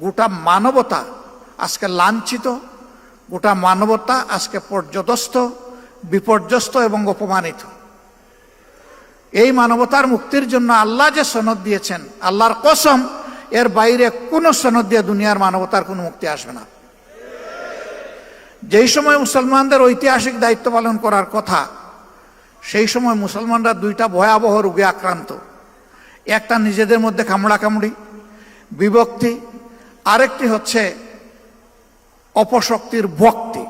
গোটা মানবতা আজকে লাঞ্ছিত, গোটা মানবতা আজকে পর্যদস্ত, বিপর্যস্ত এবং অপমানিত। এই মানবতার মুক্তির জন্য আল্লাহ যে সনদ দিয়েছেন, আল্লাহর কসম, এর বাইরে কোনো সনদ দিয়ে দুনিয়ার মানবতার কোনো মুক্তি আসবে না। যেই সময় মুসলমানদের ঐতিহাসিক দায়িত্ব পালন করার কথা, সেই সময় মুসলমানরা দুইটা ভয়াবহ রোগে আক্রান্ত। একটা নিজেদের মধ্যে কামড়া কামড়ি বিভক্তি আরেকটি হচ্ছে অপশক্তির ভক্তি।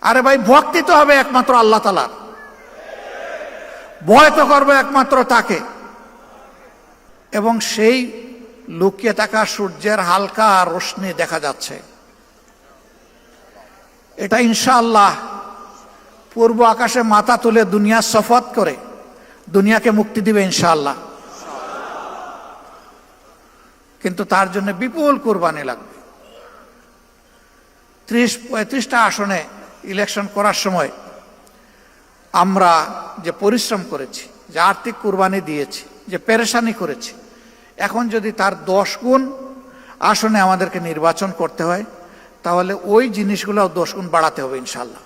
আরে ভাই, ভক্তি তো হবে একমাত্র আল্লাহ তালার। ভয় তো করবে একমাত্র তাকে। এবং সেই লুকিয়ে থাকা সূর্যের হালকা রোশনি দেখা যাচ্ছে। এটা ইনশাআল্লাহ পূর্ব আকাশে মাথা তুলে দুনিয়া সফত করে, দুনিয়াকে মুক্তি দিবে ইনশাআল্লাহ। কিন্তু তার জন্য বিপুল কোরবানি লাগবে। ত্রিশ, পঁয়ত্রিশটা আসনে ইলেকশন করার সময় আমরা যে পরিশ্রম করেছি, যে আর্থিক কোরবানি দিয়েছি, যে পেরেশানি করেছি, এখন যদি তার দশ গুণ আসনে আমাদেরকে নির্বাচন করতে হয়, তাহলে ওই জিনিসগুলো দশ গুণ বাড়াতে হবে ইনশাল্লাহ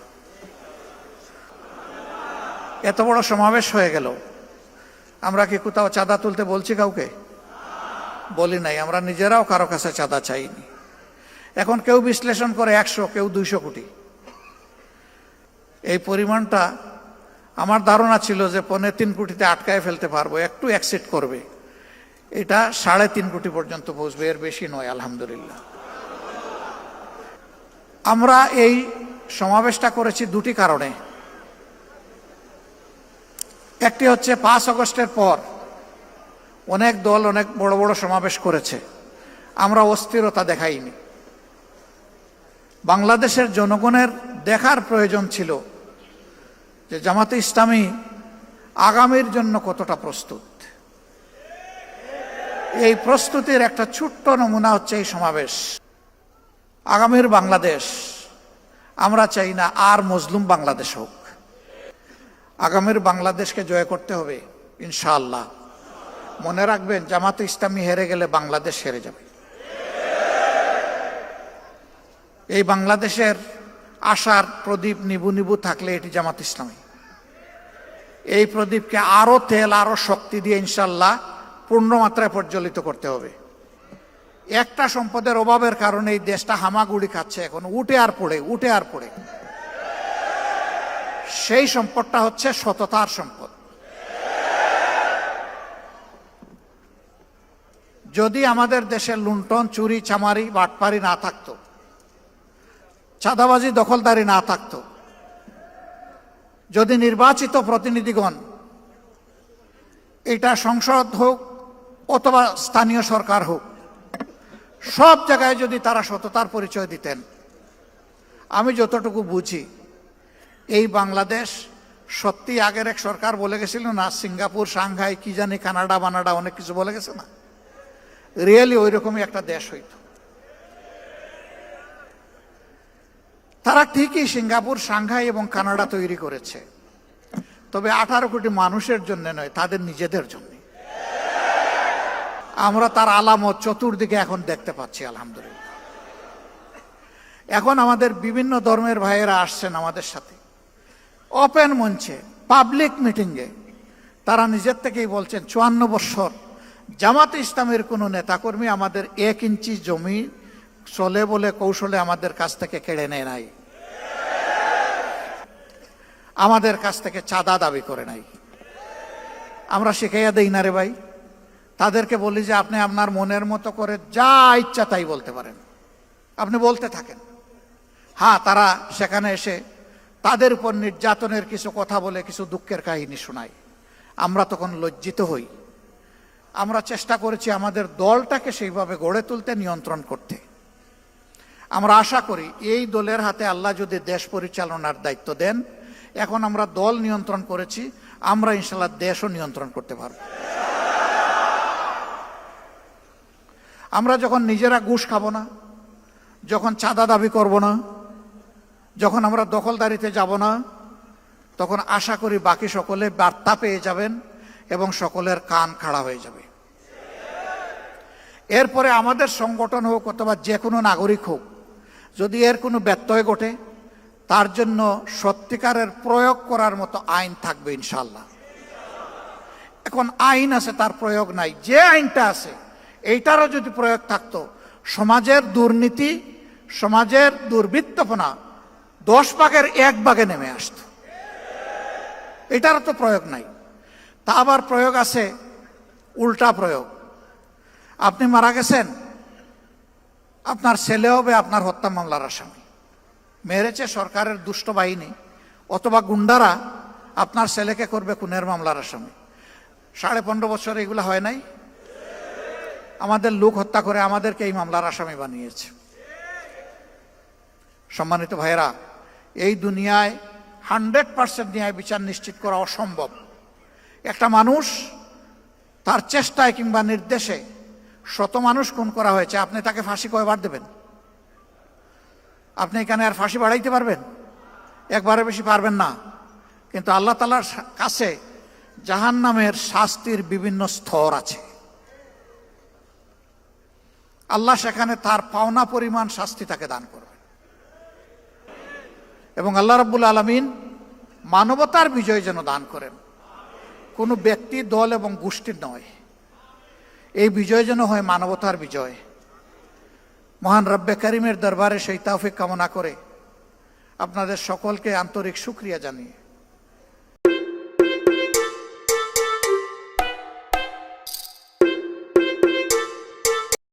এত বড় সমাবেশ হয়ে গেল। আমরা কি কোথাও চাঁদা তুলতে বলছি কাউকে? বলি নাই, আমরা নিজেরাও কারও কাছে চাঁদা চাইনি। এখন কেউ বিশ্লেষণ করে একশো, কেউ দুইশো কোটি। এই পরিমাণটা আমার ধারণা ছিল যে পনেরো তিন কোটিতে আটকায় ফেলতে পারব, একটু অ্যাকসেপ্ট করবে। এটা সাড়ে তিন কোটি পর্যন্ত পৌঁছবে, এর বেশি নয়, আলহামদুলিল্লাহ। আমরা এই সমাবেশটা করেছি দুটি কারণে। একটি হচ্ছে পাঁচ আগস্টের পর অনেক দল অনেক বড় বড় সমাবেশ করেছে। আমরা অস্থিরতা দেখাইনি। বাংলাদেশের জনগণের দেখার প্রয়োজন ছিল যে জামাতে ইসলামী আগামীর জন্য কতটা প্রস্তুত। এই প্রস্তুতির একটা ছোট্ট নমুনা হচ্ছে এই সমাবেশ। আগামীর বাংলাদেশ, আমরা চাই না আর মজলুম বাংলাদেশ হোক। আগামীর বাংলাদেশকে জয় করতে হবে, ইনশাআল্লাহ। মনে রাখবেন, জামাতে ইসলামী হেরে গেলে বাংলাদেশ হেরে যাবে। এই বাংলাদেশের আশার প্রদীপ নিবু নিবু থাকলে এটি জামাত ইসলামী। এই প্রদীপকে আরও তেল, আরও শক্তি দিয়ে ইনশাল্লাহ পূর্ণ মাত্রায় প্রজ্বলিত করতে হবে। একটা সম্পদের অভাবের কারণে এই দেশটা হামাগুড়ি খাচ্ছে এখন, উঠে আর পড়ে, উঠে আর পড়ে। সেই সম্পদটা হচ্ছে সততার সম্পদ। যদি আমাদের দেশে লুণ্ঠন, চুরি, চামারি, বাটপারি না থাকতো, চাঁদাবাজি, দখলদারি না থাকত, যদি নির্বাচিত প্রতিনিধিগণ এটা সংসদ হোক অথবা স্থানীয় সরকার হোক, সব জায়গায় যদি তারা সততার পরিচয় দিতেন, আমি যতটুকু বুঝি, এই বাংলাদেশ সত্যি আগের এক সরকার বলে গেছিল না, সিঙ্গাপুর সাংঘাই কি জানি কানাডা, বানাডা, অনেক কিছু বলে গেছে না? রিয়েলি ওই রকমই একটা দেশ হইতো। তারা ঠিকই সিঙ্গাপুর সাংঘাই এবং কানাডা তৈরি করেছে। তবে আঠারো কোটি মানুষের জন্য নয়, তাদের নিজেদের জন্য। আমরা তার আলামত চতুর্দিকে এখন দেখতে পাচ্ছি, আলহামদুলিল্লাহ। এখন আমাদের বিভিন্ন ধর্মের ভাইয়েরা আসছেন আমাদের সাথে। ওপেন মঞ্চে পাবলিক মিটিংয়ে তারা নিজের থেকেই বলছেন, চুয়ান্ন বৎসর জামাত ইসলামের কোনো নেতাকর্মী আমাদের এক ইঞ্চি জমি চলে বলে কৌশলে আমাদের কাছ থেকে কেড়ে নেয় নাই। আমাদের কাছ থেকে চাঁদা দাবি করে নাই। আমরা শিখাইয়া দেই না রে ভাই। তাদেরকে বলি যে আপনি আপনার মনের মতো করে যা ইচ্ছা তাই বলতে পারেন। আপনি বলতে থাকেন। হ্যাঁ তারা সেখানে এসে তাদের উপর নির্যাতনের কিছু কথা বলে কিছু দুঃখের কাহিনী শোনায়। আমরা তখন লজ্জিত হই। আমরা চেষ্টা করেছি আমাদের দলটাকে সেইভাবে গড়ে তুলতে, নিয়ন্ত্রণ করতে। আমরা আশা করি এই দলের হাতে আল্লাহ যদি দেশ পরিচালনার দায়িত্ব দেন, এখন আমরা দল নিয়ন্ত্রণ করেছি, আমরা ইনশাল্লাহ দেশও নিয়ন্ত্রণ করতে পারব। আমরা যখন নিজেরা ঘুষ খাব না, যখন চাঁদা দাবি করব না, যখন আমরা দখলদারিতে যাব না, তখন আশা করি বাকি সকলে বার্তা পেয়ে যাবেন এবং সকলের কান খাড়া হয়ে যাবে। এরপরে আমাদের সংগঠন হোক অথবা যে কোনো নাগরিক হোক, যদি এর কোনো ব্যত্যয় ঘটে, তার জন্য সত্যিকারের প্রয়োগ করার মতো আইন থাকবে ইনশাল্লাহ এখন আইন আছে, তার প্রয়োগ নাই। যে আইনটা আছে, এইটারও যদি প্রয়োগ থাকতো, সমাজের দুর্নীতি, সমাজের দুর্বৃত্তপনা দশ ভাগের এক ভাগে নেমে আসতো। এটারও তো প্রয়োগ নাই। তা আবার প্রয়োগ আছে, উল্টা প্রয়োগ। আপনি মারা গেছেন। আপনার ছেলে হবে আপনার হত্যা মামলার আসামি। মেরেছে সরকারের দুষ্ট বাহিনী, অথবা গুন্ডারা আপনার ছেলেকে করবে খুনের মামলার আসামি। সাড়ে পনেরো বছর এগুলো হয় নাই? আমাদের লোক হত্যা করে আমাদেরকে এই মামলার আসামি বানিয়েছে। সম্মানিত ভাইয়েরা, এই দুনিয়ায় হান্ড্রেড পার্সেন্ট ন্যায় বিচার নিশ্চিত করা অসম্ভব। একটা মানুষ তার চেষ্টায় কিংবা নির্দেশে শত মানুষ খুন করা হয়েছে, আপনি তাকে ফাঁসি কয়বার দেবেন? আপনি এখানে আর ফাঁসি বাড়াইতে পারবেন? একবারে বেশি পারবেন না। কিন্তু আল্লাহ তালার কাছে জাহান নামের শাস্তির বিভিন্ন স্তর আছে। আল্লাহ সেখানে তার পাওনা পরিমাণ শাস্তি তাকে দান করবে এবং আল্লাহ রাব্বুল আলমিন মানবতার বিজয় যেন দান করেন। কোনো ব্যক্তি দল এবং গোষ্ঠীর নয়। এই বিজয় যেন হয় মানবতার বিজয়। মহান রব্বে করিমের দরবারে সেই তাফিক কামনা করে আপনাদের সকলকে আন্তরিক সুক্রিয়া জানিয়ে।